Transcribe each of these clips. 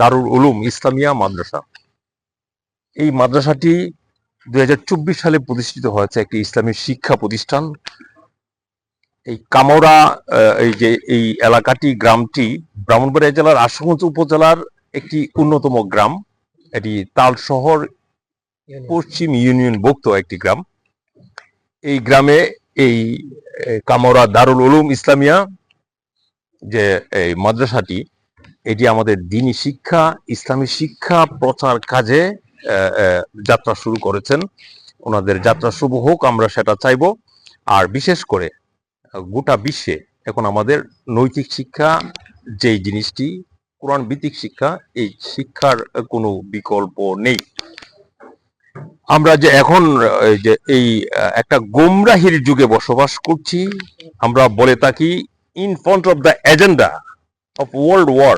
দারুল উলুম ইসলামিয়া মাদ্রাসা। এই মাদ্রাসাটি দুই হাজার চব্বিশ সালে প্রতিষ্ঠিত হয়েছে একটি ইসলামী শিক্ষা প্রতিষ্ঠান। এই কামরা এই যে, এই এলাকাটি, গ্রামটি ব্রাহ্মণবাড়িয়া জেলার আশুগঞ্জ উপজেলার একটি অন্যতম গ্রাম। এটি তাল শহর পশ্চিম ইউনিয়ন ভুক্ত একটি গ্রাম। এই গ্রামে এই কামরা দারুল উলুম ইসলামিয়া যে, এই মাদ্রাসাটি এটি আমাদের দিনী শিক্ষা, ইসলামী শিক্ষা প্রচার কাজে যাত্রা শুরু করেছেন। ওনাদের যাত্রা শুভ হোক, আমরা সেটা চাইব। আর বিশেষ করে, গোটা বিশ্বে এখন আমাদের নৈতিক শিক্ষা, যেই জিনিসটি কোরআন ভিত্তিক শিক্ষা, এই শিক্ষার কোনো বিকল্প নেই। আমরা যে এখন যে এই একটা গোমরাহির যুগে বসবাস করছি, আমরা বলে থাকি in front of the agenda of world war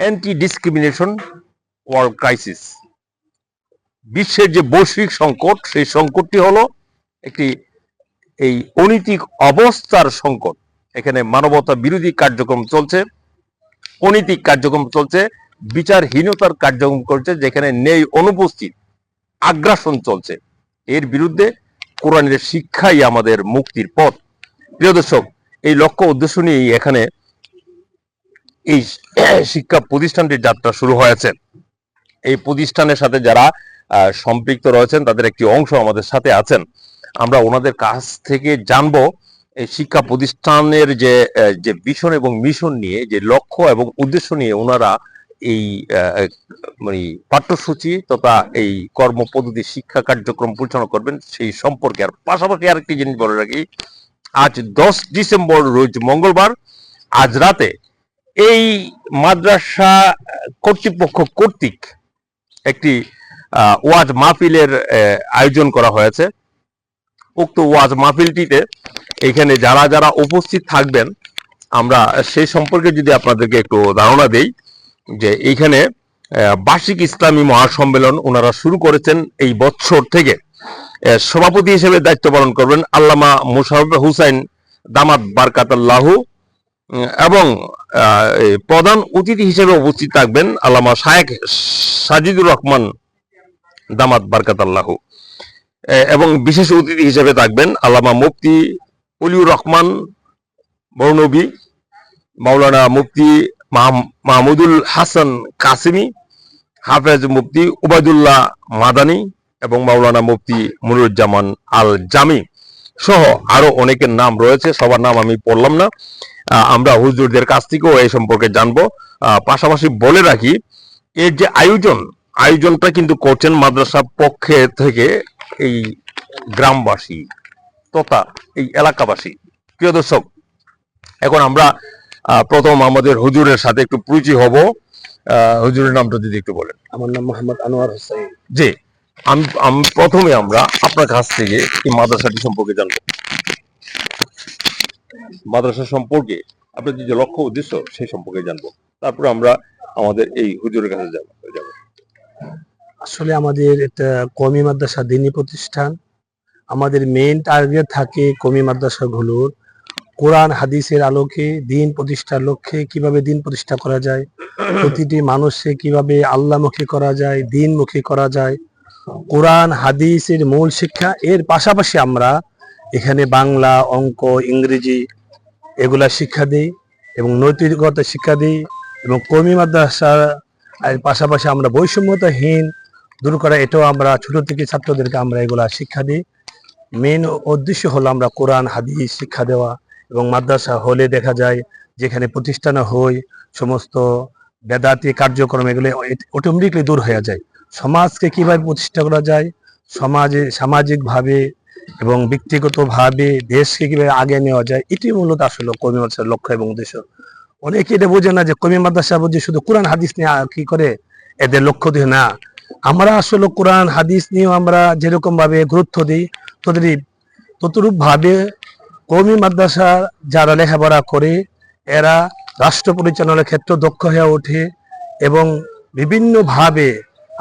anti discrimination world crisis বিশ্বের যে বৈশ্বিক সংকট, সেই সংকটটি হলো একটি এই অনৈতিক অবস্থার সংকট। এখানে মানবতা বিরোধী কার্যক্রম চলছে, অনৈতিক কার্যক্রম চলছে, বিচারহীনতার কার্যক্রম করছে, যেখানে নেই অনুপস্থিত, আগ্রাসন চলছে। এর বিরুদ্ধে কোরআনের শিক্ষাই আমাদের মুক্তির পথ। প্রিয় দর্শক, এই লক্ষ্য উদ্দেশ্য নিয়েই এখানে এই শিক্ষা প্রতিষ্ঠানটির যাত্রা শুরু হয়েছে। এই প্রতিষ্ঠানের সাথে যারা সম্পৃক্ত রয়েছেন, তাদের একটি অংশ আমাদের সাথে আছেন। আমরা ওনাদের কাছ থেকে জানব, এই শিক্ষা প্রতিষ্ঠানের যে যে ভিশন এবং মিশন নিয়ে, যে লক্ষ্য এবং উদ্দেশ্য নিয়ে ওনারা এই মানে পাঠ্যসূচি তথা এই কর্মপদ্ধতি শিক্ষা কার্যক্রম পরিচালনা করবেন, সেই সম্পর্কে আর পাশাপাশি আরেকটি জিনিস বলে রাখি, আজ দশ ডিসেম্বর, রোজ মঙ্গলবার, আজ রাতে এই মাদ্রাসা কর্তৃপক্ষ কর্তৃক একটি ওয়াজ মাহফিলের আয়োজন করা হয়েছে। উক্ত ওয়াজ মাহফিলটিতে এখানে যারা যারা উপস্থিত থাকবেন, আমরা সেই সম্পর্কে যদি আপনাদেরকে একটু ধারণা দেই, যে এইখানে বার্ষিক ইসলামী মহাসম্মেলন ওনারা শুরু করেছেন এই বছর থেকে। সভাপতি হিসেবে দায়িত্ব পালন করবেন আল্লামা মুশারফ হুসাইন দামাত বারকাতাল্লাহু। এবং প্রধান অতিথি হিসেবে উপস্থিত থাকবেন আল্লামা শায়েখ সাজিদুর রহমান দামাত বারকাতাল্লাহু। এ, এবং বিশেষ অতিথি হিসেবে থাকবেন আল্লামা মুফতি অলিউর রহমান বর্ণবী মাওলানা মুফতি মাহম- মাহমুদুল হাসান কাসিমি হাফেজ মুফতি উবায়দুল্লাহ মাদানী এবং মাওলানা মুফতি মুনুরুজ্জামান আল জামি সহ আরও অনেকের নাম রয়েছে সবার নাম আমি পড়লাম না। আমরা হুজুরদের কাছ থেকেও এই সম্পর্কে জানব। আহ, পাশাপাশি বলে রাখি এর যে আয়োজন আয়োজনটা কিন্তু করছেন মাদ্রাসা পক্ষে থেকে এই গ্রামবাসী তথা এই এলাকাবাসী। প্রিয় দর্শক এখন আমরা প্রথম আমাদের হুজুরের সাথে একটু পরিচয় হব। আহ, হুজুরের নামটা যদি একটু বলেন। আমার নাম মোহাম্মদ আনোয়ার হোসেন। জি আমি প্রথমে আমরা আপনার কাছ থেকে এই মাদ্রাসাটি সম্পর্কে জানব। মাদ্রাসা সম্পর্কে আপনার যে লক্ষ্য উদ্দেশ্য, সেই সম্পর্কে জানব। তারপরে আমরা আমাদের এই হুজুরের কাছে যাব আসলে আমাদের একটা কমি মাদ্রাসা দিনী প্রতিষ্ঠান। আমাদের মেইন টার্গেট থাকে কমি মাদ্রাসাগুলোর কোরআন, হাদিসের আলোকে দিন প্রতিষ্ঠার লক্ষ্যে কীভাবে দিন প্রতিষ্ঠা করা যায়, প্রতিটি মানুষকে কীভাবে আল্লাহমুখী করা যায়, দিনমুখী করা যায়। কোরআন, হাদিসের মূল শিক্ষা, এর পাশাপাশি আমরা এখানে বাংলা, অঙ্ক, ইংরেজি এগুলা শিক্ষা দিই এবং নৈতিকতা শিক্ষা দিই এবং কর্মী মাদ্রাসা এর পাশাপাশি আমরা বৈষম্যতাহীন দূর করা, এটাও আমরা ছোট থেকে ছাত্রদেরকে আমরা এগুলা শিক্ষা দিই। মেন উদ্দেশ্য হলো আমরা কোরআন, হাদিস শিক্ষা দেওয়া এবং মাদ্রাসা হলে দেখা যায় যেখানে প্রতিষ্ঠান হয় সমস্ত বেদাতি কার্যক্রম এগুলো অটোমেটিকলি দূর হয়ে যায়। সমাজকে কীভাবে প্রতিষ্ঠা করা যায়? সমাজে সামাজিকভাবে এবং ব্যক্তিগতভাবে দেশকে কীভাবে আগে নেওয়া যায়, এটি মূলত আসলে কর্মী মাদ্রাসার লক্ষ্য এবং উদ্দেশ্য। অনেকে এটা বোঝে না যে কর্মী মাদ্রাসা বুঝে শুধু কোরআন, হাদিস নিয়ে কি করে? এদের লক্ষ্য দিয়ে না। আমরা আসলে কোরআন, হাদিস নিয়েও আমরা যেরকম ভাবে গুরুত্ব দিই ততরই ততরূপ ভাবে কৌমি মাদ্রাসা যারা লেখাপড়া করে, এরা রাষ্ট্র পরিচালনার ক্ষেত্রে দক্ষ হয়ে ওঠে এবং বিভিন্নভাবে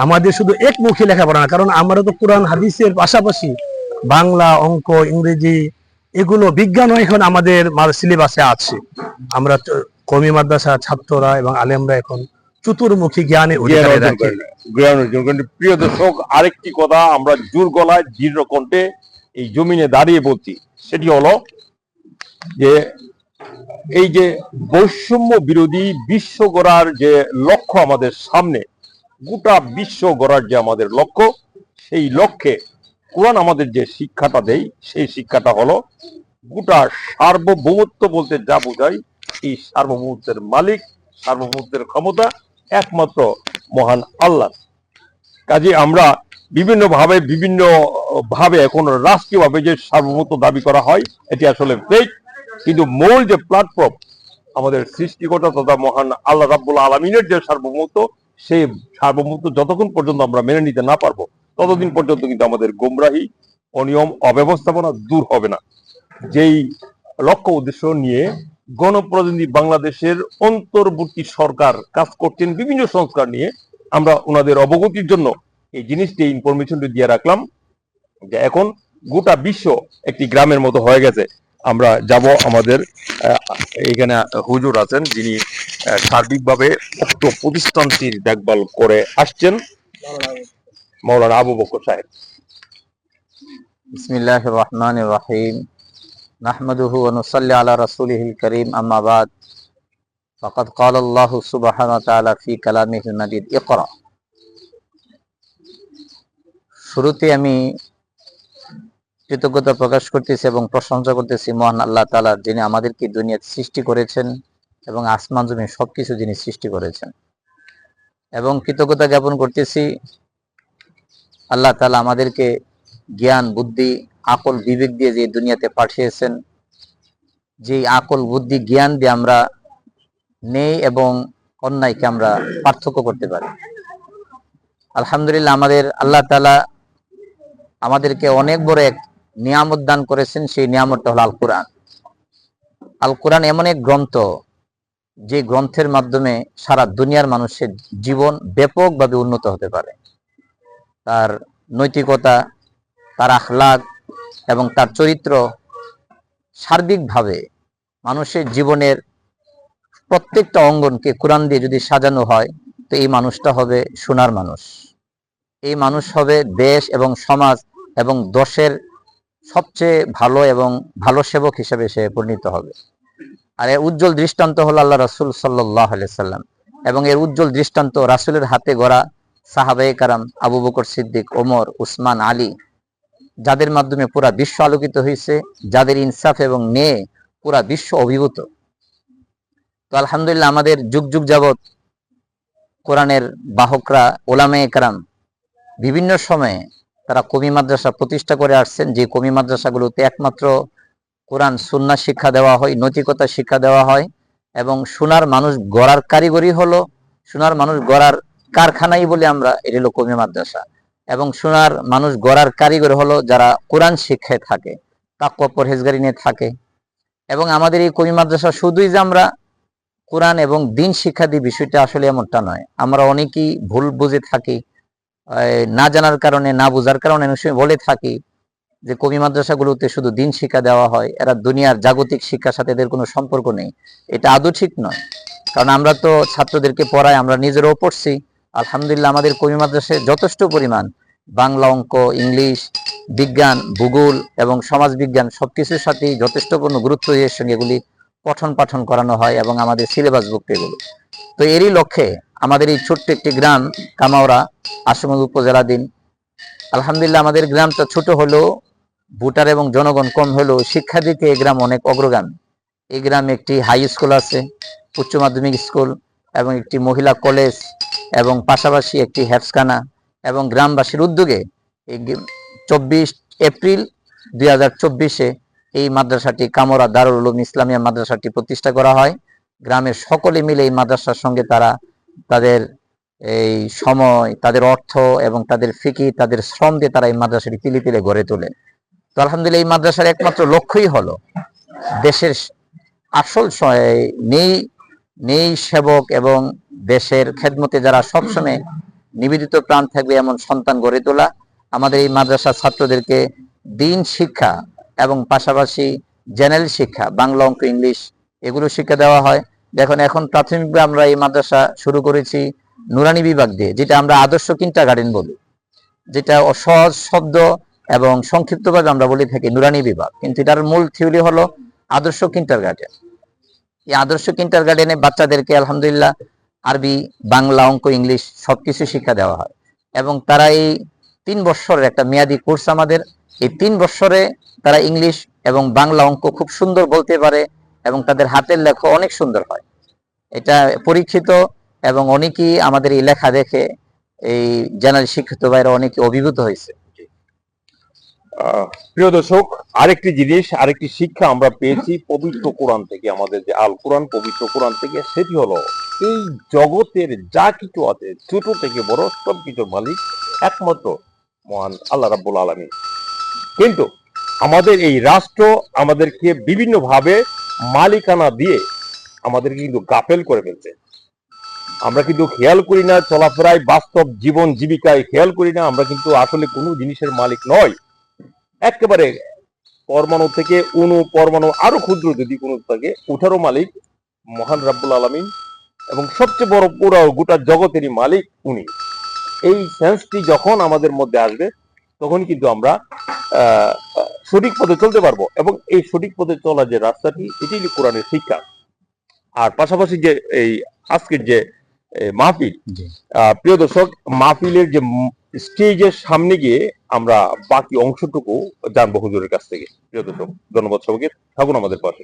আমাদের শুধু একমুখী লেখাপড়া না, কারণ আমরা তো কোরআন, হাদিসের পাশাপাশি বাংলা অঙ্ক ইংরেজি এগুলো বিজ্ঞান এখন আমাদের সিলেবাসে আছে আমরা কমি মাদ্রাসা ছাত্ররা এবং আলেমরা এখন চতুর্মুখী জ্ঞানে জ্ঞান অর্জন রাখে করে। জ্ঞান অর্জন করে। প্রিয় দর্শক আরেকটি কথা আমরা জোর গলায় দৃঢ় কণ্ঠে এই জমিনে দাঁড়িয়ে বলছি সেটি হলো যে এই যে বৈষম্য বিরোধী বিশ্ব গড়ার যে লক্ষ্য আমাদের সামনে গোটা বিশ্ব গড়ার যে আমাদের লক্ষ্য সেই লক্ষ্যে কোরআন আমাদের যে শিক্ষাটা দেয়, সেই শিক্ষাটা হলো গোটা সার্বভৌমত্ব বলতে যা বোঝায়, এই সার্বভৌমত্বের মালিক, সার্বভৌমত্বের ক্ষমতা একমাত্র মহান আল্লাহ। কাজে আমরা বিভিন্ন ভাবে বিভিন্ন ভাবে এখন রাষ্ট্রীয় ভাবে যে সার্বভৌমত্ব দাবি করা হয়, এটি আসলে ফেক কিন্তু মূল যে প্ল্যাটফর্ম আমাদের সৃষ্টিকর্তা তথা মহান আল্লাহ রাব্বুল আলমিনের যে সার্বভৌমত্ব, সেই সার্বভৌমত্ব যতক্ষণ পর্যন্ত আমরা মেনে নিতে না পারব ততদিন পর্যন্ত কিন্তু আমাদের গোমরাহি অনিয়ম, অব্যবস্থাপনা দূর হবে না। যেই লক্ষ্য উদ্দেশ্য নিয়ে গণপ্রতিনিধি বাংলাদেশের অন্তর্বর্তী সরকার কাজ করছেন, বিভিন্ন সংস্কার নিয়ে আমরা ওনাদের অবগতির জন্য এই জিনিসটি ইনফরমেশনটি দিয়ে রাখলাম যে এখন গোটা বিশ্ব একটি গ্রামের মতো হয়ে গেছে। আমরা যাব আমাদের এখানে হুজুর আছেন যিনি সার্বিকভাবে উক্ত প্রতিষ্ঠানটির দেখভাল করে আসছেন। মৌলানা আবু বকর সাহেব بسم الله الرحمن الرحيم نحمده ونصلي على رسوله الكريم أما بعد فقد قال الله سبحانه وتعالى في كلامه المجيد اقرأ শুরুতে আমি কৃতজ্ঞতা প্রকাশ করতেছি এবং প্রশংসা করতেছি মহান আল্লাহ তাআলার যিনি আমাদেরকে দুনিয়াতে সৃষ্টি করেছেন এবং আসমান জমি সবকিছু যিনি সৃষ্টি করেছেন এবং কৃতজ্ঞতা জ্ঞাপন করতেছি আল্লাহ তাআলা আমাদেরকে জ্ঞান, বুদ্ধি, আকল, বিবেক দিয়ে যে দুনিয়াতে পাঠিয়েছেন যে আকল, বুদ্ধি, জ্ঞান দিয়ে আমরা নেই এবং অন্যায়কে আমরা পার্থক্য করতে পারি। আলহামদুলিল্লাহ আমাদের আল্লাহ তালা আমাদেরকে অনেক বড় এক নিয়ামত দান করেছেন, সেই নিয়ামতটা হল আল কোরআন আল কোরআন এমন এক গ্রন্থ, যে গ্রন্থের মাধ্যমে সারা দুনিয়ার মানুষের জীবন ব্যাপকভাবে উন্নত হতে পারে। তার নৈতিকতা, তার আখলাগ এবং তার চরিত্র সার্বিকভাবে মানুষের জীবনের প্রত্যেকটা অঙ্গনকে কোরআন দিয়ে যদি সাজানো হয়, তো এই মানুষটা হবে সোনার মানুষ। এই মানুষ হবে দেশ এবং সমাজ এবং দশের সবচেয়ে ভালো এবং ভালো সেবক হিসেবে সে পরিণত হবে। আর এর উজ্জ্বল দৃষ্টান্ত হলো আল্লাহ রাসূল সাল্লাহ সাল্লাম এবং এর উজ্জ্বল দৃষ্টান্ত রাসূলের হাতে গড়া সাহাবায়ে কারাম আবু বকর সিদ্দিক, ওমর, উসমান, আলী, যাদের মাধ্যমে পুরা বিশ্ব আলোকিত হয়েছে যাদের ইনসাফ এবং নেয়ে পুরা বিশ্ব অভিভূত। তো আলহামদুলিল্লাহ আমাদের যুগ যুগ যাবত কোরআনের বাহকরা ওলামে একরাম বিভিন্ন সময়ে তারা কমি মাদ্রাসা প্রতিষ্ঠা করে আসছেন, যে কমি মাদ্রাসাগুলোতে একমাত্র কোরআন সুন্না শিক্ষা দেওয়া হয়, নৈতিকতা শিক্ষা দেওয়া হয় এবং সোনার মানুষ গড়ার কারিগরি হলো, সোনার মানুষ গড়ার কারখানাই বলে আমরা, এটি হলো কমি মাদ্রাসা। এবং সোনার মানুষ গড়ার কারিগর হলো যারা কোরআন শিক্ষায় থাকে তাকুয়া পরহেজগারি নিয়ে থাকে। এবং আমাদের এই কমি মাদ্রাসা শুধুই যে আমরা কোরআন এবং দিন শিক্ষা দিই, বিষয়টা আসলে এমনটা নয়। আমরা অনেকেই ভুল বুঝে থাকি না জানার কারণে, না বোঝার কারণে অনেক সময় বলে থাকি যে কবি মাদ্রাসাগুলোতে শুধু দিন শিক্ষা দেওয়া হয়, এরা দুনিয়ার জাগতিক শিক্ষার সাথে এদের কোনো সম্পর্ক নেই। এটা আদৌ ঠিক নয়। কারণ আমরা তো ছাত্রদেরকে পড়াই, আমরা নিজেরাও পড়ছি। আলহামদুলিল্লাহ, আমাদের কবি মাদ্রাসায় যথেষ্ট পরিমাণ বাংলা অঙ্ক, ইংলিশ, বিজ্ঞান, ভূগোল এবং সমাজ বিজ্ঞান সবকিছুর সাথেই যথেষ্ট কোনো গুরুত্ব এর সঙ্গে এগুলি পঠন পাঠন করানো হয় এবং আমাদের সিলেবাস বুক এগুলো। তো এরই লক্ষ্যে আমাদের এই ছোট্ট একটি গ্রাম কামাওরা আসমল উপজেলাধীন আলহামদুলিল্লাহ, আমাদের গ্রামটা ছোট হলেও, ভোটার এবং জনগণ কম হলেও শিক্ষা দিকে এই গ্রাম অনেক অগ্রগামী। এই গ্রামে একটি হাই স্কুল আছে, উচ্চ মাধ্যমিক স্কুল এবং একটি মহিলা কলেজ এবং পাশাপাশি একটি হেফসখানা এবং গ্রামবাসীর উদ্যোগে এই চব্বিশ এপ্রিল দুই হাজার চব্বিশে এই মাদ্রাসাটি কামরা দারুল উলুম ইসলামিয়া মাদ্রাসাটি প্রতিষ্ঠা করা হয়। গ্রামের সকলে মিলে এই মাদ্রাসার সঙ্গে তারা তাদের এই সময়, তাদের অর্থ এবং তাদের ফিকি, তাদের শ্রম দিয়ে তারা এই মাদ্রাসাটি তিলে তিলে গড়ে তোলে। তো আলহামদুলিল্লাহ এই মাদ্রাসার একমাত্র লক্ষ্যই হলো দেশের আসল নেই নেই সেবক এবং দেশের খেদমতে যারা সবসময় নিবেদিত প্রাণ থাকবে এমন সন্তান গড়ে তোলা, আমাদের এই মাদ্রাসার ছাত্রদেরকে দিন শিক্ষা এবং পাশাপাশি জেনারেল শিক্ষা, বাংলা অঙ্ক, ইংলিশ এগুলো শিক্ষা দেওয়া হয়। দেখুন, এখন প্রাথমিকভাবে আমরা এই মাদ্রাসা শুরু করেছি নুরানি বিভাগ দিয়ে, যেটা আমরা আদর্শ কিন্টা গার্ডেন বলি, যেটা ও সহজ শব্দ এবং সংক্ষিপ্তভাবে আমরা বলে থাকি নুরানি বিভাগ। কিন্তু এটার মূল থিওরি হলো আদর্শ কিন্টার গার্ডেন এই আদর্শ কিন্টার গার্ডেনে বাচ্চাদেরকে আলহামদুলিল্লাহ আরবি, বাংলা, অঙ্ক, ইংলিশ সবকিছু শিক্ষা দেওয়া হয়। এবং তারা এই তিন বছরের একটা মেয়াদি কোর্স আমাদের। এই তিন বছরে তারা ইংলিশ এবং বাংলা অঙ্ক খুব সুন্দর বলতে পারে এবং তাদের হাতের লেখা অনেক সুন্দর হয়। এটা পরীক্ষিত এবং অনেকেই আমাদের এই লেখা দেখে এই জেনারেল শিক্ষিত ভাইরা অনেকে অভিভূত হয়েছে। প্রিয় দর্শক, আরেকটি জিনিস, আরেকটি শিক্ষা আমরা পেয়েছি পবিত্র কোরআন থেকে, আমাদের যে আল কোরআন, পবিত্র কোরআন থেকে, সেটি হলো এই জগতের যা কিছু আছে, ছোট থেকে বড় সব কিছুর মালিক একমাত্র মহান আল্লাহ রাব্বুল আলমী কিন্তু আমাদের এই রাষ্ট্র আমাদেরকে বিভিন্ন ভাবে মালিকানা দিয়ে আমাদেরকে কিন্তু গাফেল করে ফেলছে। আমরা কিন্তু খেয়াল করি না, চলাফেরায় বাস্তব জীবন জীবিকায় খেয়াল করি না, আমরা কিন্তু আসলে কোনো জিনিসের মালিক নয়। একেবারে পরমাণু থেকে অনু পরমাণু আরও ক্ষুদ্র যদি কোনো থাকে ওঠারও মালিক মহান রাব্বুল আলমিন এবং সবচেয়ে বড় পুরো গোটা জগতেরই মালিক উনি। এই সেন্সটি যখন আমাদের মধ্যে আসবে তখন কিন্তু আমরা সঠিক পথে চলতে পারব এবং এই সঠিক পথে চলার যে রাস্তাটি এটি কোরআনের শিক্ষা। আর পাশাপাশি যে এই আজকের যে মাহফিল আহ, প্রিয় দর্শক মাহফিলের যে স্টেজের সামনে গিয়ে আমরা বাকি অংশটুকু জানব হুজুরের কাছ থেকে। প্রিয় দর্শক ধন্যবাদ সবাইকে। থাকুন আমাদের পাশে।